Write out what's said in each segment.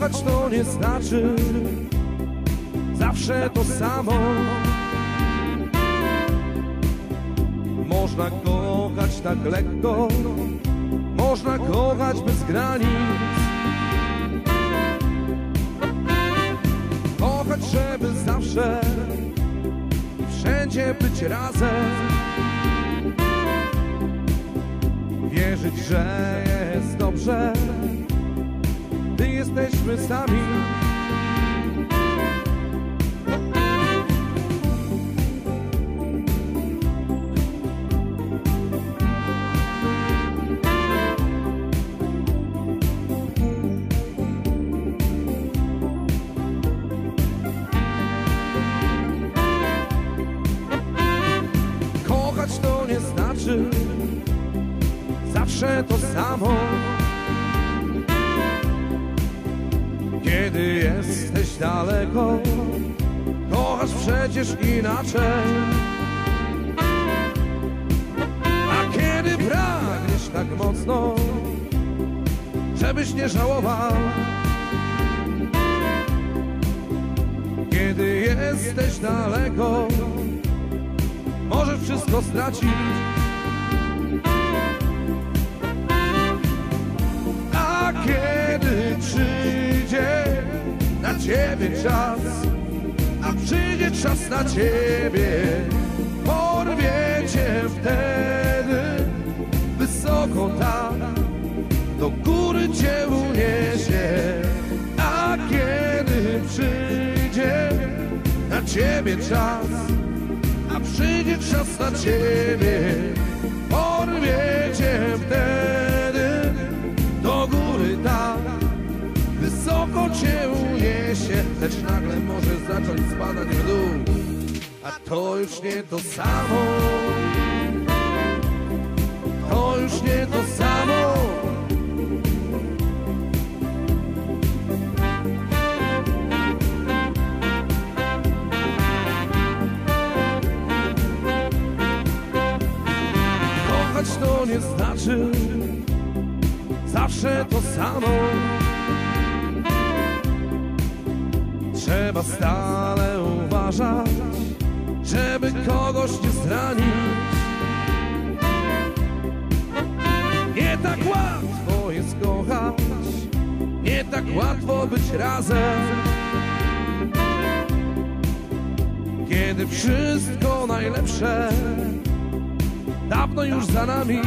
Kochać to nie znaczy zawsze to samo. Można kochać tak lekko, można kochać bez granic. Kochać, żeby zawsze i wszędzie być razem. Wierzyć, że jest dobrze, gdy jesteśmy sami. Kochać to nie znaczy zawsze to samo. Kiedy jesteś daleko, kochasz przecież inaczej. A kiedy pragniesz tak mocno, żebyś nie żałował. Kiedy jesteś daleko, możesz wszystko stracić. Przyjdzie czas na ciebie, porwie cię wtedy wysoko tak, do góry cię uniesie. A kiedy przyjdzie na ciebie czas, a przyjdzie czas na ciebie, porwie cię wtedy lecz nagle może zacząć spadać w dół, a to już nie to samo, to już nie to samo. Kochać to nie znaczy zawsze to samo. Trzeba stale uważać, żeby kogoś nie zranić. Nie tak łatwo jest kochać, nie tak łatwo być razem. Kiedy wszystko najlepsze dawno już za nami.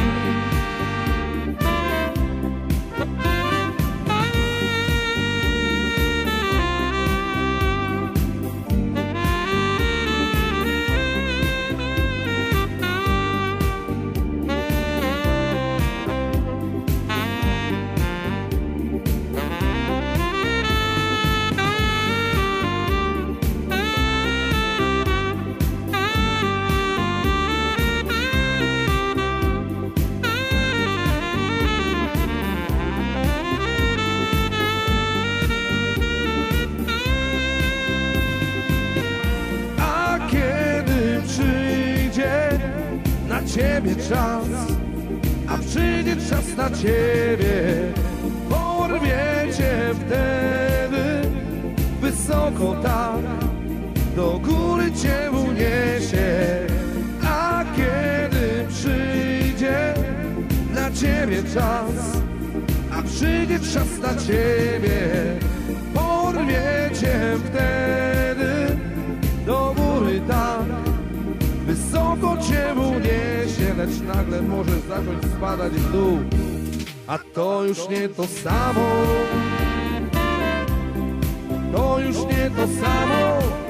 Ciebie czas, a przyjdzie czas na ciebie, porwie cię wtedy wysoko tak, do góry cię uniesie. A kiedy przyjdzie na ciebie czas, a przyjdzie czas na ciebie, lecz nagle możesz zacząć spadać w dół, a to już nie to samo, to już nie to samo.